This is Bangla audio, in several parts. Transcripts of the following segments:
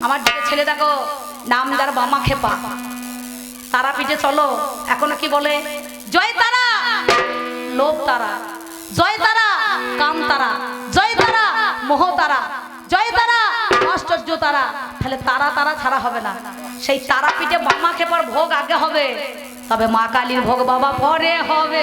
আমার দিকে ছেলে দেখো। নাম যার বামা খেপা। তারা পিঠে চলো। এখনও কি বলে? জয় তারা! লোভ তারা। জয় তারা, কাম তারা। জয় তারা, মোহ তারা। জয় তারা, আশ্চর্য তারা। তাহলে তারা তারা ছাড়া হবে না। সেই তারা পিঠে বামা খেপার ভোগ আগে হবে। তবে মা কালীর ভোগ বাবা পরে হবে।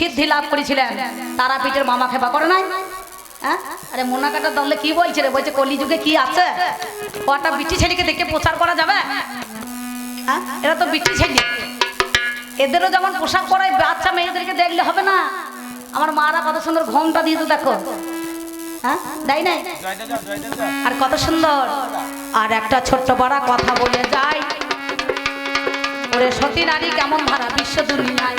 সিদ্ধি লাভ করেছিলেন। তারাপীঠের মামা খেপা করে নাই? হ্যাঁ? আরে মোনা কাটা দলে কি বলছে রে? বলছে, কলিযুগে কি আছে? কটা বিটি ছেলেকে দেখে প্রচার করা যাবে? হ্যাঁ? এরা তো বিটি ছেলে। এদেরও যেমন পোশাক পরায় বাচ্চা মেয়েদেরকে দেখলে হবে না। আমার মারা কত সুন্দর ঘোমটা দিয়ে তো দেখো। হ্যাঁ? নাই? আর কত সুন্দর। আর একটা ছোট্ট পাড়া কথা বলে যায় ওরে সতী নারী কেমন ধারা বিশ্ব দুনিয়ায়।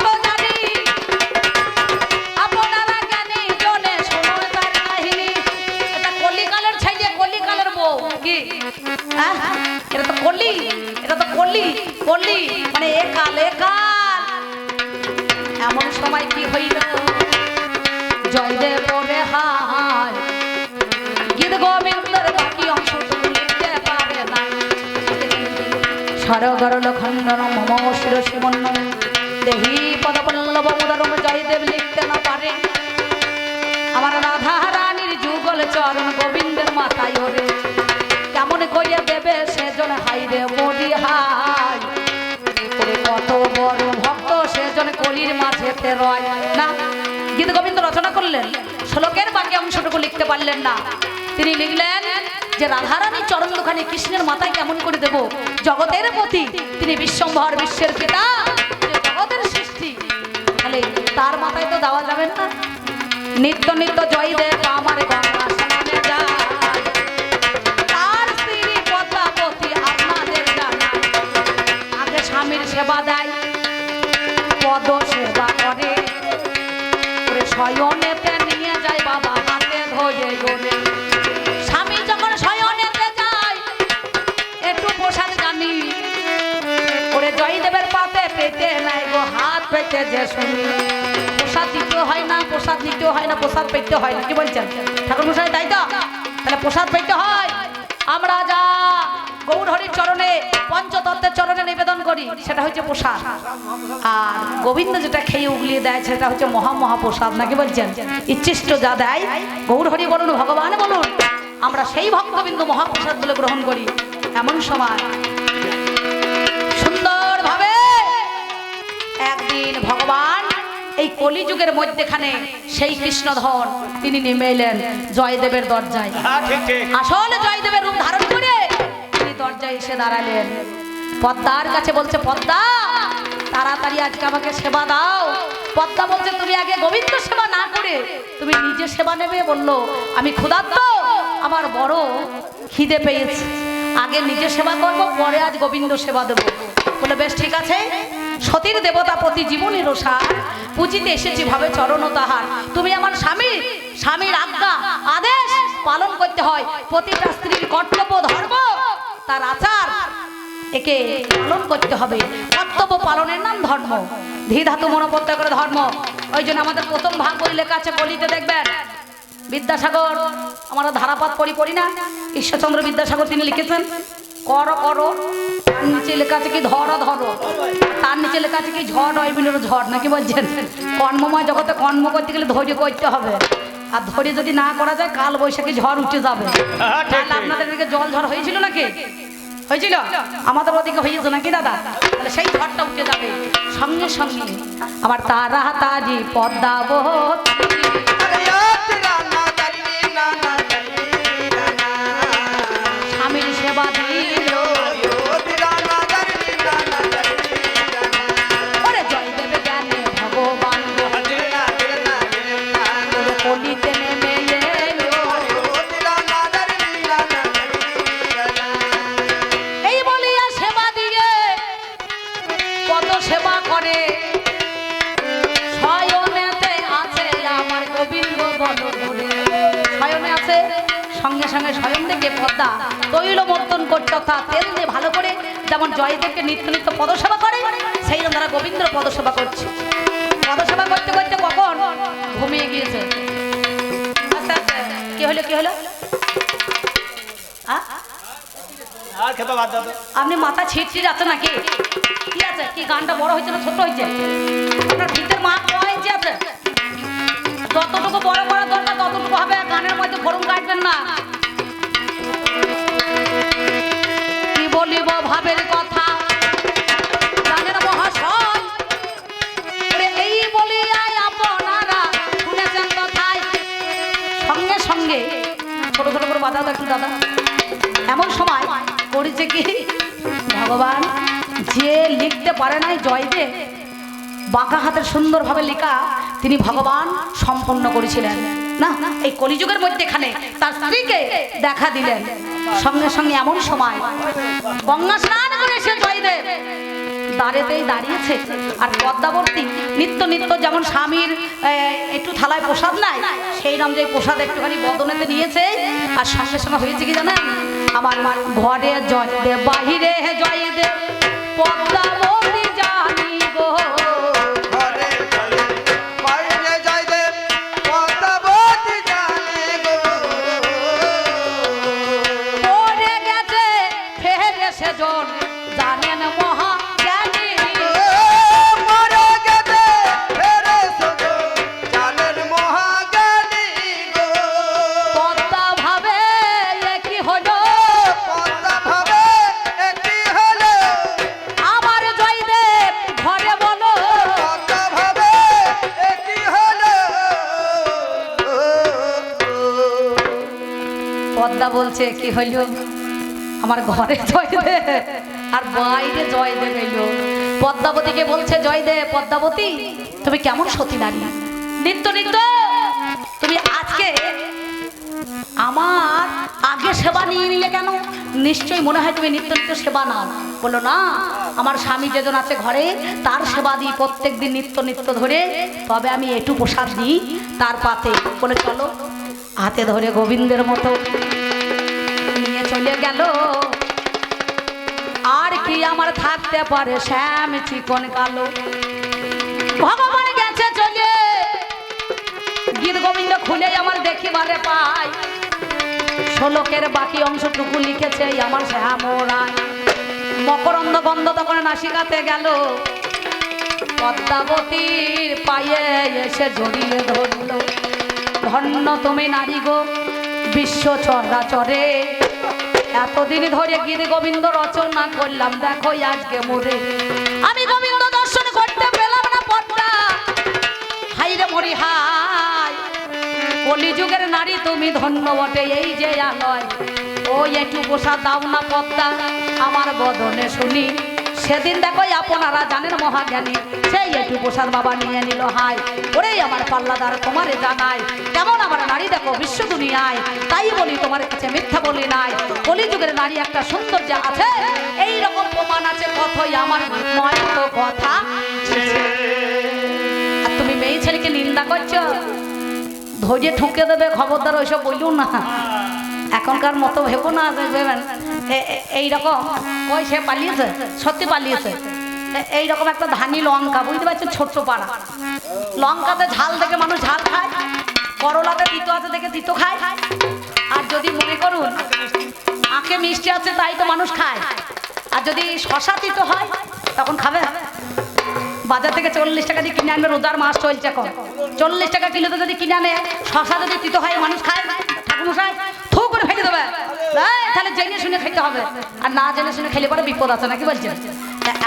কলি মানে একাল একাল এমন সময় কি হইল? হায়। গীত গোবিন্দের বাকি অংশ লিখতে পারে না। সরগরল মম শির শিবন্ন। দেহি পদপল্লব লিখতে না পারে। আমার রাধা রানীর যুগল চরণ গোবিন্দের মাথায় ওরে। কেমন করিয়া দেবে সেজন হাইরে মরি কলির রয় না। গীত গোবিন্দ রচনা করলেন, শ্লোকের বাকি অংশটুকু লিখতে পারলেন না। তিনি লিখলেন যে, রাধারানী চরণ দোকানে কৃষ্ণের মাথায় কেমন করে দেব? জগতের প্রতি তিনি বিশ্বম্ভর বিশ্বের পিতা জগতের সৃষ্টি। তার মাথায় তো দেওয়া যাবেন না। নিত্য নিত্য জয় দেব শয়নেতে নিয়ে যায় বাবা স্বামী যখন শয়নেতে যায়, একটু প্রসাদ জানি। ওরে জয়দেবের পাতে পেতে নাই হাত পেতে যে শুনি। প্রসাদ দিতে হয় না, প্রসাদ নিতে হয় না, প্রসাদ পেতে হয় না, কি বলছেন? ঠাকুর মশাই তাই তো? তাহলে প্রসাদ পেতে করি সেটা হচ্ছে প্রসাদ। আর গোবিন্দ যেটা খেয়ে উগলিয়ে দেয় সেটা হচ্ছে মহা মহা প্রসাদ নাকি বলছেন? ইচ্ছিষ্ট যা দেয় গৌর হরি বলুন ভগবান বলুন। আমরা সেই ভক্তবিন্দু মহাপ্রসাদ বলে গ্রহণ করি। এমন সময় সুন্দরভাবে একদিন ভগবান এই কলিযুগের মধ্যেখানে সেই কৃষ্ণধর তিনি নেমে এলেন জয়দেবের দরজায়। আসলে জয়দেবের রূপ ধারণ করে তিনি দরজায় এসে দাঁড়ালেন। পদ্মার কাছে বলছে, পদ্মা, তাড়াতাড়ি আজকে আমাকে সেবা দাও। পদ্মা বলছে, তুমি আগে গোবিন্দ সেবা না করে তুমি নিজে সেবা নেবে? বলল, আমি ক্ষুধার্ত, আমার বড় খিদে পেয়েছে। আগে নিজে সেবা করব, পরে আজ গোবিন্দ সেবা দেবো। বলে বেশ, ঠিক আছে। সতীর দেবতা প্রতি জীবনের সার পুজিতে এসেছি ভাবে চরণ তাহার। তুমি আমার স্বামী, স্বামীর আজ্ঞা, আদেশ পালন করতে হয়। প্রতিটা স্ত্রীর কর্তব্য, ধর্ম, তার আচার একে পালন করতে হবে। কর্তব্য পালনের নাম ধর্ম। ধী ধাতু করে ধর্ম। ওই জন্য আমাদের প্রথম ভাগ বই লেখা আছে বলিতে দেখবেন। বিদ্যাসাগর আমরা ধারাপাত পড়ি পড়ি না? ঈশ্বরচন্দ্র বিদ্যাসাগর তিনি লিখেছেন কর করো তার নিচে লেখা আছে কি? ধর ধরো। তার নিচে লেখা আছে কি? ঝড় হয় বিনোর ঝড়। নাকি বলছেন? কর্মময় জগতে কর্ম করতে গেলে ধৈর্য করতে হবে। আর ধৈর্য যদি না করা যায় কাল বৈশাখী ঝড় উঠে যাবে। আপনাদের এদিকে জল ঝড় হয়েছিল নাকি? হয়েছিল? আমাদের ওদিকে হয়েছে নাকি দাদা? তাহলে সেই ঘরটা উঠে যাবে। সঙ্গে সঙ্গে আমার তারা তাজি পদ্মাবতী অর্থাৎ তেল দিয়ে ভালো করে যেমন জয়দেবকে নিত্য নিত্য পদসেবা করে সেই রকম তারা গোবিন্দ পদসেবা করছে। পদসেবা করতে করতে কখন? ঘুমিয়ে গিয়েছে। কি হলো কি হলো? তো। আপনি মাথা ছিটছিট আছে নাকি? কি আছে? কি গানটা বড় হয়েছে না ছোট হয়েছে? আপনার ভিতর মা হয়েছে আছে যতটুকু বড় করা দরকার ততটুকু হবে গানের মধ্যে ফরম কাটবেন না। সঙ্গে সঙ্গে, ছোট ছোট করে বাধা এমন সময় করেছে কি? ভগবান যে লিখতে পারে নাই জয়দেব, বাঁকা হাতের সুন্দরভাবে লেখা তিনি ভগবান সম্পন্ন করেছিলেন। না, এই কলিযুগের মধ্যেখানে তার স্ত্রীকে দেখা দিলেন। সঙ্গে সঙ্গে এমন সময় গঙ্গা স্নান করে সে জয়দেব দাঁড়েতেই দাঁড়িয়েছে। আর পদ্মাবর্তী নিত্য নিত্য যেমন স্বামীর একটু থালায় প্রসাদ নাই সেই নাম যে প্রসাদ একটুখানি বদনেতে নিয়েছে। আর সঙ্গে সঙ্গে হয়েছে কি জানেন? আমার ঘরে জয়দেব, বাহিরে জয়দেব, পদ্মাবতী। বলছে, কি হইল? আমার ঘরে জয় জয়দেব আর বাইরে জয়দেব এলো পদ্মাবতীকে বলছে, জয় জয়দেব পদ্মাবতী, তুমি কেমন সতী নারী? নিত্য নিত্য, তুমি আজকে আমার আগে সেবা নিয়ে নিলে কেন? নিশ্চয়ই মনে হয় তুমি নিত্য নিত্য সেবা নাও। বলল, না, আমার স্বামী যেজন আছে ঘরে, তার সেবা দিই প্রত্যেক দিন নিত্য নিত্য ধরে, তবে আমি একটু প্রসাদ দিই তার পাতে। বলে, চলো, হাতে ধরে গোবিন্দের মতো চলে গেল। আর কি আমার থাকতে পারে শ্যাম চিকন কালো। ভগবান গেছে চলে গীত গোবিন্দ খুলে আমার দেখিবারে পাই শ্লোকের বাকি অংশটুকু লিখেছে আমার শ্যামরায় মকরন্দ গন্ধ তখন নাসিকাতে গেল। পদ্মাবতীর পায়ে এসে জড়িয়ে ধরল। ধন্য তুমি নারী গো, বিশ্ব চরাচরে। এতদিন ধরে গিরি গোবিন্দ রচনা করলাম দেখো আজকে মরে আমি গোবিন্দ দর্শন করতে পেলাম না পদ্মা হাই রে মরি হাই কলিযুগের নারী তুমি ধন্য বটে, এই যে আলয়। ও একটু পোষা দাও না পদ্মা আমার বদনে শুনি। সেদিন দেখো আপনারা জানেন মহাজ্ঞানী, সেই একটু প্রসাদ বাবা নিয়ে নিল হাই ওরে আমার পাল্লাদার তোমারে জানাই। কেমন আমার নারী দেখো বিশ্ব দুনিয়ায়, তাই বলি তোমার কাছে মিথ্যা বলি নাই। কলিযুগের নারী একটা সুন্দর সৌন্দর্য আছে এই রকম প্রমাণ আছে কথই আমার কথা। আর তুমি মেয়ে ছেলেকে নিন্দা করছ? ধৈর্য ঠুকে দেবে, খবরদার ওইসব বললুম না। এখনকার মতো ভেবো না ভেবেন এইরকম ওই সে পালিয়েছে, সত্যি পালিয়েছে। এইরকম একটা ধানি লঙ্কা, বুঝতে পারছেন ছোট্ট পাড়া। লঙ্কাতে ঝাল দেখে মানুষ ঝাল খায়, করলাতে তিতো আছে দেখে তিতো খায়। আর যদি মনে করুন, আঁকে মিষ্টি আছে তাই তো মানুষ খায়। আর যদি শশা তিতো হয়, তখন খাবে। বাজার থেকে চল্লিশ টাকা দিয়ে কিনে আনবে, রোজার মাছ চলছে এখন। চল্লিশ টাকা কিলোতে যদি কিনে আনে, শশা যদি তিতো হয়, মানুষ খায়। ঠাকুমশাই করে দেবে? তাহলে জেনে শুনে হবে। আর না জেনে শুনে পরে বিপদ আছে নাকি বলছেন?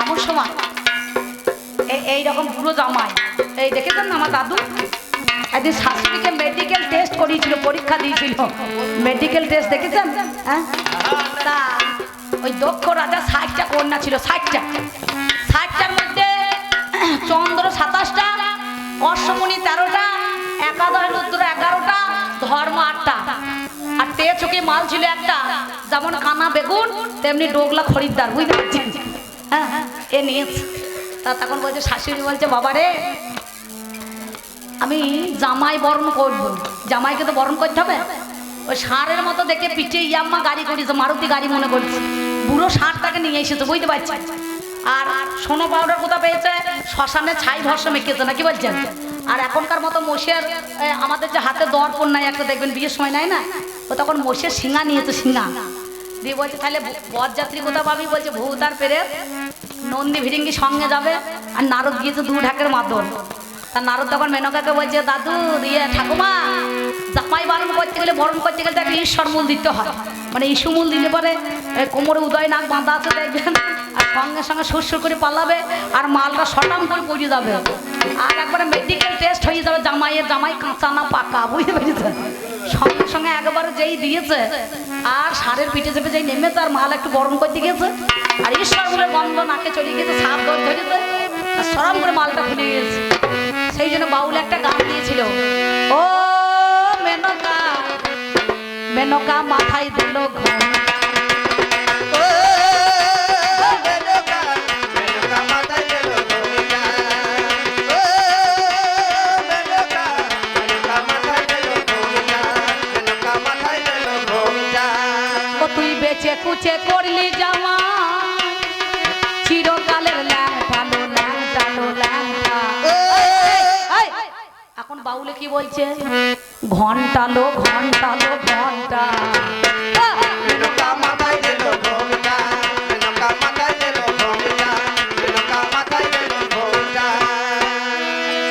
এমন সময় জামাই, এই দেখেছেন আমার দাদু? একদিন শাশুড়িকে মেডিকেল টেস্ট করিয়েছিল, পরীক্ষা দিয়েছিল। মেডিকেল টেস্ট দেখেছেন? হ্যাঁ? ওই দক্ষ রাজা ষাটটা কন্যা ছিল, ষাটটা। ষাটটার মধ্যে চন্দ্র সাতাশটা, অশ্বমণি তেরোটা, একাদশ, রুদ্র এগারোটা, ধর্ম আটটা। আর তে চোখে মাল ছিল একটা, যেমন কানা বেগুন, তেমনি ডোগলা খরিদ্দার, বুঝতে পারছেন? হ্যাঁ হ্যাঁ এ নিয়েছে। তা তখন বলছে, শাশুড়ি বলছে, বাবা রে, আমি জামাই বরণ করব। জামাইকে তো বরণ করতে হবে? ওই ষাঁড়ের মতো দেখে পিঠে ইয়াম্মা গাড়ি করেছে মারুতি গাড়ি মনে করছে। বুড়ো ষাঁড়টাকে নিয়ে এসেছে, বুঝতে পারছি আর সোনো পাউডার কোথা পেয়েছে? শ্মশানে ছাই ভরসা মেখেছে না কি বলছেন? আর এখনকার মতো মোষের আমাদের যে হাতে দর্পণ নাই, একটা দেখবেন বিয়ের সময় নাই না? ও তখন মোষের শিঙা নিয়েছে শিঙা দিয়ে বলছে, তাহলে বরযাত্রী কোথাও পাবি? বলছে ভৌতার পেরে নন্দী ভিরিঙ্গি সঙ্গে যাবে, আর নারদ গিয়েছে দু ঢাকের মাদল নারদ তখন মেনকাকে বলছে, দাদু দিয়ে ঠাকুমা, জামাই বারণ করতে গেলে বরণ করতে গেলে তো একটা ঈশ্বর মূল দিতে হয়। মানে ইস্যু মূল দিলে পরে কোমরে উদয় নাক বাঁধা আছে, দেখবেন? আর সঙ্গে সঙ্গে সুরসুর করে পালাবে, আর মালটা শটাম করে পড়ে যাবে। আর একবারে মেডিকেল টেস্ট হয়ে যাবে, জামাইয়ের জামাই কাঁচা না পাকা, বুঝতে পেরেছে সঙ্গে সঙ্গে একবারে যেই দিয়েছে, আর সারের পিঠে চেপে যেই নেমেছে, আর মাল একটু গরম করতে গেছে আর ঈশ্বর বলে গন্ধ নাকে চলে গিয়েছে, সাপ দর ধরেছে সরম করে মালটা খুলে গিয়েছে। সেই জন্য বাউল একটা গান দিয়েছিল। ও মেনকা মেনকা মাথায় দিল তুই বেচে কুচে করলি জামা। বাউলে কি বলছে? ঘন্টালো ঘন্টালো ঘণ্টা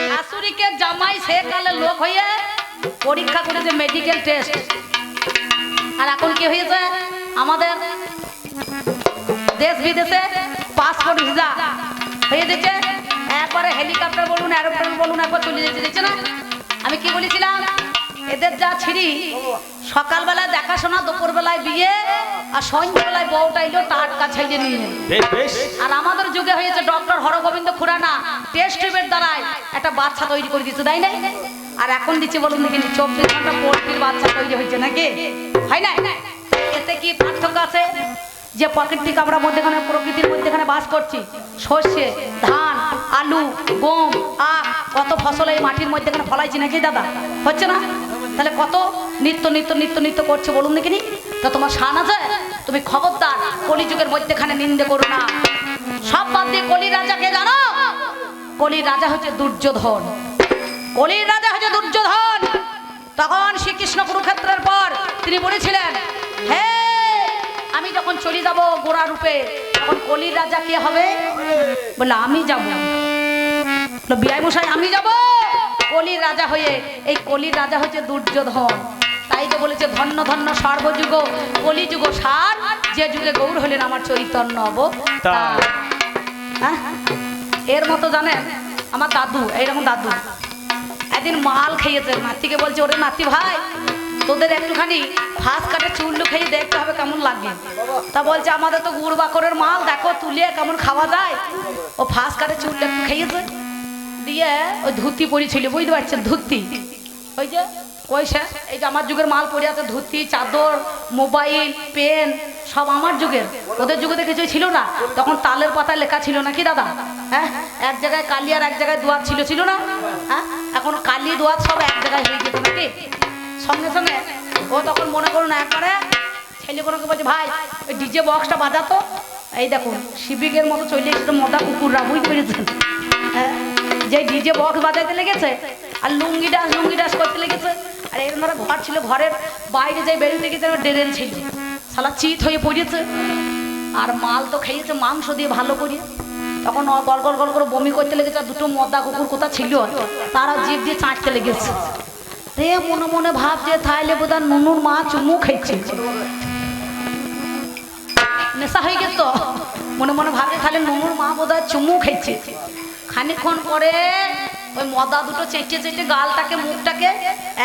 শাশুড়িকে জামাই সে কালে লোক হয়ে পরীক্ষা করেছে মেডিকেল টেস্ট আর এখন কি হয়েছে? আমাদের দেশ বিদেশে পাসপোর্ট ভিসা হয়ে যেছে একবারে হেলিকপ্টার বলুন এরোপ্লেন বলুন একবার চলে যেতে দিচ্ছে না? আমি কি বলেছিলাম? এদের যা ছিড়ি সকালবেলা দেখাশোনা দুপুরবেলায় বিয়ে আর সন্ধ্যেবেলায় বউটা এলো টাটকা ছেড়ে নিয়ে। আর আমাদের যুগে হয়েছে ডক্টর হরগোবিন্দ খুরানা টেস্ট টিউবের দ্বারাই একটা বাচ্চা তৈরি করে দিচ্ছে তাই না? আর এখন দিচ্ছে বলুন দেখি চব্বিশ ঘণ্টা পোল্ট্রির বাচ্চা তৈরি হয়েছে নাকি? হয় না? এতে কি পার্থক্য আছে? যে প্রকৃতিক আমরা মধ্যেখানে, প্রকৃতির মধ্যেখানে বাস করছি, সর্ষে, ধান, আলু, গম, আখ, কত ফসল এই মাটির মধ্যেখানে ফলাইছি নাকি দাদা? হচ্ছে না? তাহলে কত নিত্য নিত্য নিত্য নিত্য করছে বলুন দেখিনি তা তোমার শান আছে? তুমি খবরদার, কলিযুগের মধ্যেখানে নিন্দে করো না। সব বাদ দিয়ে কলির রাজাকে জানো? কলির রাজা হচ্ছে দুর্যোধন। কলির রাজা হচ্ছে দুর্যোধন। তখন শ্রীকৃষ্ণ কুরুক্ষেত্রের পর তিনি বলেছিলেন, হে আমি যখন চলে যাব গোড়া রূপে তখন কলির রাজা কে হবে? বলে আমি যাব। বিয়াই মশাই আমি যাব? কলির রাজা হয়ে এই কলির রাজা হচ্ছে দুর্যোধন। তাই তো বলেছে ধন্য ধন্য সর্বযুগ কলিযুগ সার যে যুগে গৌর হলেন আমার চৈতন্য হ্যাঁ? এর মতো জানেন আমার দাদু এইরকম দাদু। একদিন মাল খেয়েছে নাতিকে বলছে ওরে নাতি ভাই তোদের একটুখানি ফাঁস কাটে চুল্লু খেয়ে দেখতে হবে কেমন লাগে। তা বলছে, আমাদের তো গুড় বাকরের মাল, দেখো তুলে কেমন খাওয়া যায়। ও ফাঁস কাটে চুল্লু একটু খেয়েছে দিয়ে ওই ধুতি পরেছিল, বুঝতে পারছেন, ধুতি। ওই যে, ওই সে, এই যে আমার যুগের মাল পরে আছে, ধুতি, চাদর, মোবাইল, পেন, সব আমার যুগের। ওদের যুগে তো কিছুই ছিল না। তখন তালের পাতায় লেখা ছিল না কি দাদা? হ্যাঁ? এক জায়গায় কালি আর এক জায়গায় দোয়াত ছিল ছিল না? হ্যাঁ? এখন কালি দোয়াত সব এক জায়গায় হয়ে যেত নাকি? সঙ্গে সঙ্গে ও তখন মনে করুন একবারে ছেলে কোনোকে বলছে, ভাই, ওই ডিজে বক্সটা বাজাতো। এই দেখুন, শিবিকের মতো চলে এসেছে মদা কুকুররা, বুঝতে পেরেছেন? হ্যাঁ? যে ডিজে বক্স বাজাইতে লেগেছে আর লুঙ্গি ডাস লুঙ্গি ডাস করতে লেগেছে। আর এরকম ধরে ঘর ছিল, ঘরের বাইরে যে বেরোতে গেছে ড্রেন ছিল। সালা চিত হয়ে পড়েছে। আর মাল তো খেয়েছে, মাংস দিয়ে ভালো করে। তখন গল গল গল করে বমি করতে লেগেছে, আর দুটো মদা কুকুর কোথা ছিল? তারা জিভ দিয়ে চাঁটতে লেগেছে। রে মনে মনে ভাবছে তাইলে বোধহয় নুনুর মা চুমু খেয়েছে। নেশা হয়ে গেছে তো। মনে মনে ভাবে খালি নুনুর মা বোধহয় চুমু খেয়েছে। খানিকক্ষণ পরে ওই মদা দুটো চেটে চেটে গালটাকে, মুখটাকে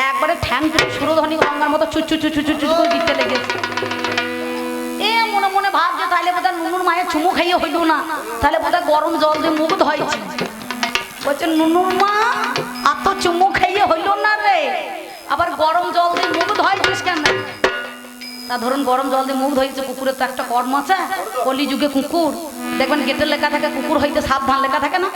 একবারে ঠ্যাং দুটো সুরধ্বনি গঙ্গার মতো চুচু চুচু চুচু করে দিতে লেগেছে। এ মনে মনে ভাবছে তাহলে বোধহয় নুনুর মায়ের চুমু খাইয়ে হইল না। তাহলে বোধহয় গরম জল দিয়ে মুখ ধয়েছে বলছে, নুনুর মা, এত চুমু আবার গরম জল দিয়ে মুখ ধয়েছিস কেন? তা ধরুন গরম জল দিয়ে মুখ ধরেছে কুকুরের তো একটা কর্ম আছে, কলি যুগে কুকুর। দেখবেন গেটের লেখা থাকে, কুকুর হইতে সাবধান লেখা থাকে না?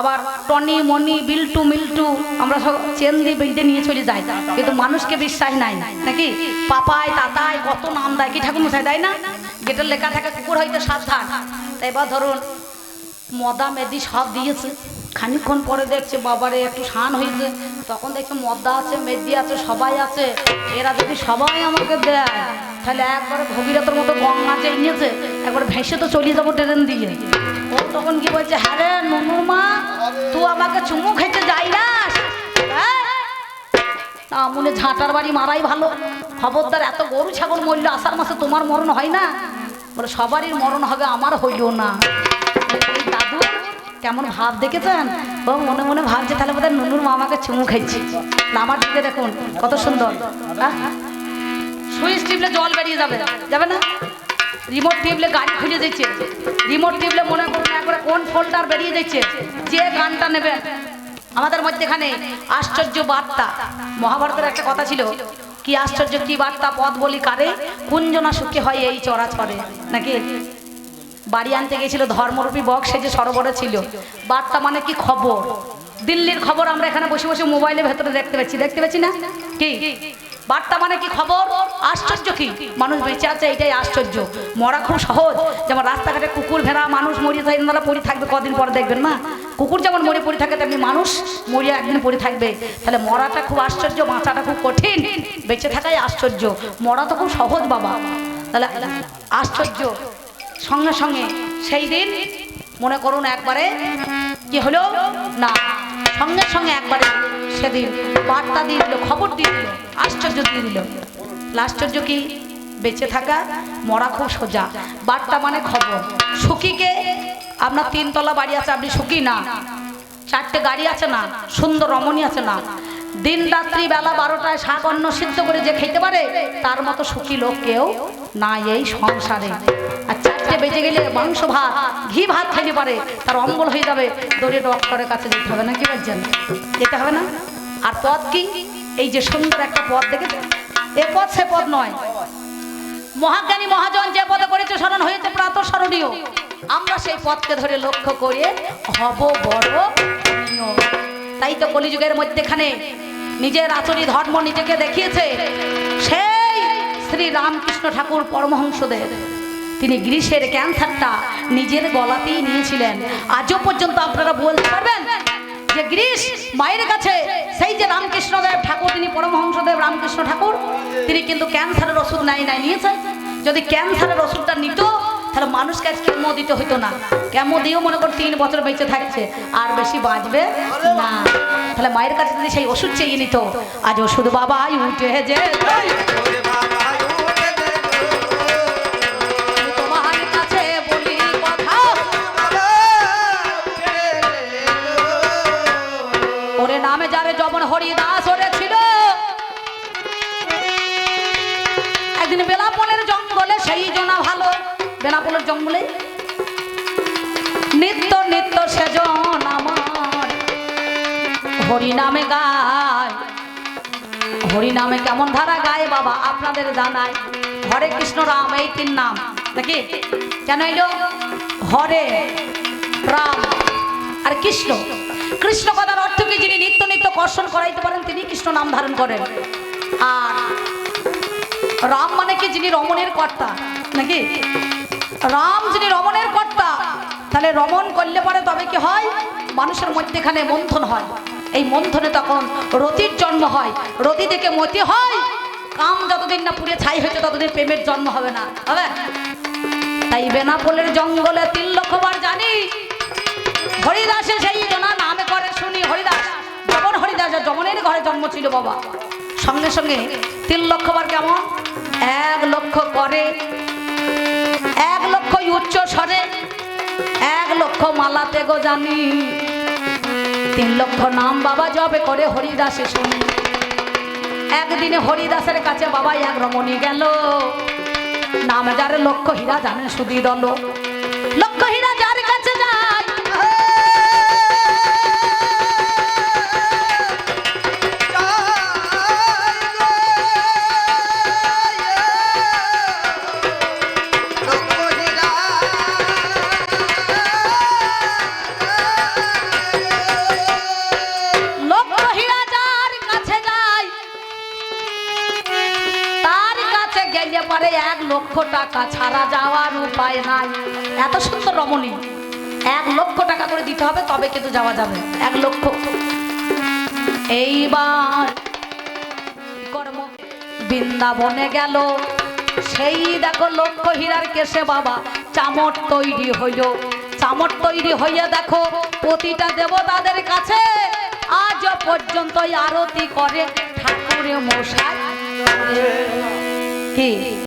আবার টনি, মনি, বিল্টু, মিল্টু, আমরা সব চেন দিয়ে বেঁধে নিয়ে চলে যাই। কিন্তু মানুষকে বিশ্বাস নাই, নাকি? পাপায় তাতায় কত নাম দেয়, কি ঠাকুর মশাই দেয় না? গেটের লেখা থাকে, কুকুর হইতে সাবধান। তাই এবার ধরুন, মদা, মেদি সব দিয়েছে। খানিকক্ষণ পরে দেখছে, বাবারে, একটু শান হয়েছে। তখন দেখছে মদ্দা আছে মেদি আছে, সবাই আছে। এরা যদি সবাই আমাকে দেয়, তাহলে একবারে ভগীরথের মতো গঙ্গা যে নিয়েছে একবার ভেসে তো চলে যাব ট্রেন দিয়ে। ও তখন কি বলছে হ্যাঁ রে নুনুর মা তুই আমাকে চুমু খেতে যাই না তা মনে ঝাঁটার বাড়ি মারাই ভালো। খবরদার, এত গরু, ছাগল মরলে আষাঢ় মাসে তোমার মরণ হয় না? বলে, সবারই মরণ হবে, আমার হইল না। কেমন ভাব দেখেছেন? ও, মনে মনে ভাবছে, তাহলে বোধহয় নুনুর মামাকে চুমু খাইছি। আমার দিকে দেখুন, কত সুন্দর সুইচ টিপলে জল বেরিয়ে যাবে যাবে না? রিমোট টিপলে গাড়ি খুলে দিচ্ছে। রিমোট টিপলে মনে একবারে কোন ফোল্ডার বেরিয়ে দিচ্ছে, যে গানটা নেবেন আমাদের মধ্যেখানে আশ্চর্য বার্তা, মহাভারতের একটা কথা ছিল, কি আশ্চর্য কি বার্তা, পদ বলি কারে, কুঞ্জনা সুখে হয় এই চরাচরে, নাকি? বাড়ি আনতে গেছিল ধর্মরূপী বক্স, সে যে সরোবরে ছিল। বার্তা মানে কি খবর? দিল্লির খবর আমরা এখানে বসে বসে মোবাইলের ভেতরে দেখতে পাচ্ছি। দেখতে পাচ্ছি না? কি? বার্তা মানে কি খবর? আশ্চর্য কি? মানুষ বেঁচে আছে, এটাই আশ্চর্য। মরা খুব সহজ। যেমন রাস্তাঘাটে কুকুর, ভেড়া, মানুষ মরিয়ে থাকে তারা পড়ে থাকবে কদিন পরে দেখবেন না? কুকুর যেমন মরে পড়ে থাকে, তেমনি মানুষ মরিয়া একদিন পড়ে থাকবে। তাহলে মরাটা খুব আশ্চর্য, বাঁচাটা খুব কঠিন। বেঁচে থাকাই আশ্চর্য। মরা তো খুব সহজ, বাবা। তাহলে আশ্চর্য। সঙ্গে সঙ্গে সেই দিন মনে করুন একবারে কি হলো? না, সঙ্গে সঙ্গে একবারে সেদিন বার্তা দিয়ে দিল, খবর দিয়ে দিল, আশ্চর্য দিয়ে দিল। আশ্চর্য কি? বেঁচে থাকা, মরা খুব সোজা। বার্তা মানে খবর। সুখীকে আপনার তিনতলা বাড়ি আছে, আপনি সুখী? না। চারটে গাড়ি আছে না? সুন্দর রমণী আছে না? দিন রাত্রি বেলা বারোটায় শাক অন্ন সিদ্ধ করে যে খেতে পারে, তার মতো সুখী লোক কেউ না এই সংসারে। আর চারটে বেজে গেলে মাংস, ভাত, ঘি, ভাত খাইতে পারে, তার অম্বল হয়ে যাবে। দৌড়ে ডক্টরের কাছে যেতে হবে না, কি বলছেন? যেতে হবে না? আর পথ কি? এই যে সুন্দর একটা পথ দেখেছে এ পথ সে পথ নয়। মহাজ্ঞানী মহাজন যে পদে করেছে, স্মরণ হয়েছে প্রাত স্মরণীয়। আমরা সেই পথকে ধরে লক্ষ্য করে হব বড় তাই তো কলিযুগের মধ্যেখানে নিজের আচরি ধর্ম নিজেকে দেখিয়েছে। সেই শ্রী রামকৃষ্ণ ঠাকুর পরমহংসদেব। তিনি গ্রীষের ক্যান্সারটা নিজের গলাতেই নিয়েছিলেন। আজও পর্যন্ত আপনারা বলতে পারবেন যে গ্রীষ মায়ের কাছে সেই যে রামকৃষ্ণদেব ঠাকুর, তিনি পরমহংসদেব রামকৃষ্ণ ঠাকুর, তিনি কিন্তু ক্যান্সারের ওষুধ নাই নাই নিয়েছেন। যদি ক্যান্সারের ওষুধটা নিত তাহলে মানুষকে আজ কেমো দিতে হইতো না। কেমো দিয়েও মনে কর তিন বছর বেঁচে থাকছে, আর বেশি বাঁচবে না। তাহলে মায়ের কাছে যদি সেই ওষুধ চেয়ে নিত, আজ ওষুধ বাবাই উঠে যে জঙ্গলে? নিত্য নিত্য সেজন আমার। হরি নামে গায়। হরি নামে কেমন ধারা গায় বাবা, আপনাদের জানায় হরে কৃষ্ণ রাম, এই তিন নাম। নাকি? কেন এলো হরে রাম। আর কৃষ্ণ? কৃষ্ণ কথার অর্থ কি? যিনি নিত্য নিত্য কর্ষণ করাইতে পারেন, তিনি কৃষ্ণ নাম ধারণ করেন। আর রাম মানে কি? যিনি রমণের কর্তা। নাকি? রাম যিনি রমণের কর্তা, তাহলে রমণ করলে পরে তবে কি হয়? মানুষের মধ্যেখানে মন্থন হয়। এই মন্থনে তখন রতির জন্ম হয়। রতি থেকে মতি হয়, কাম যতদিন না পুড়ে ছাই হয়েছে ততদিন প্রেমের জন্ম হবে না, হবে? তাই বেনাপোলের জঙ্গলে তিন লক্ষবার জানি, হরিদাসে সেই জনা নামে করে শুনি। হরিদাস যমন হরিদাস যমনের ঘরে জন্ম ছিল বাবা, সঙ্গে সঙ্গে তিন লক্ষবার কেমন? এক লক্ষ করে এক লক্ষ উচ্চ স্বরে, এক লক্ষ মালাতে গো জানি। তিন লক্ষ নাম বাবা জবে করে হরিদাসে শুনি। একদিনে হরিদাসের কাছে বাবা এক রমণী গেল। নাম যার লক্ষ হীরা জানেন সুদি দল লক্ষ লক্ষ টাকা ছাড়া যাওয়ার উপায় নাই। এত সুন্দর রমণী। এক লক্ষ টাকা করে দিতে হবে, তবে কিন্তু যাওয়া যাবে। এক লক্ষ। এইবার কর্ম বৃন্দাবনে গেল। সেই দেখো লক্ষ্য হীরার কেসে বাবা। চামট তৈরি হইল। চামট তৈরি হইয়া দেখো, প্রতিটা দেবতাদের কাছে আজ পর্যন্ত আরতি করে ঠাকুরে মশাই। কি?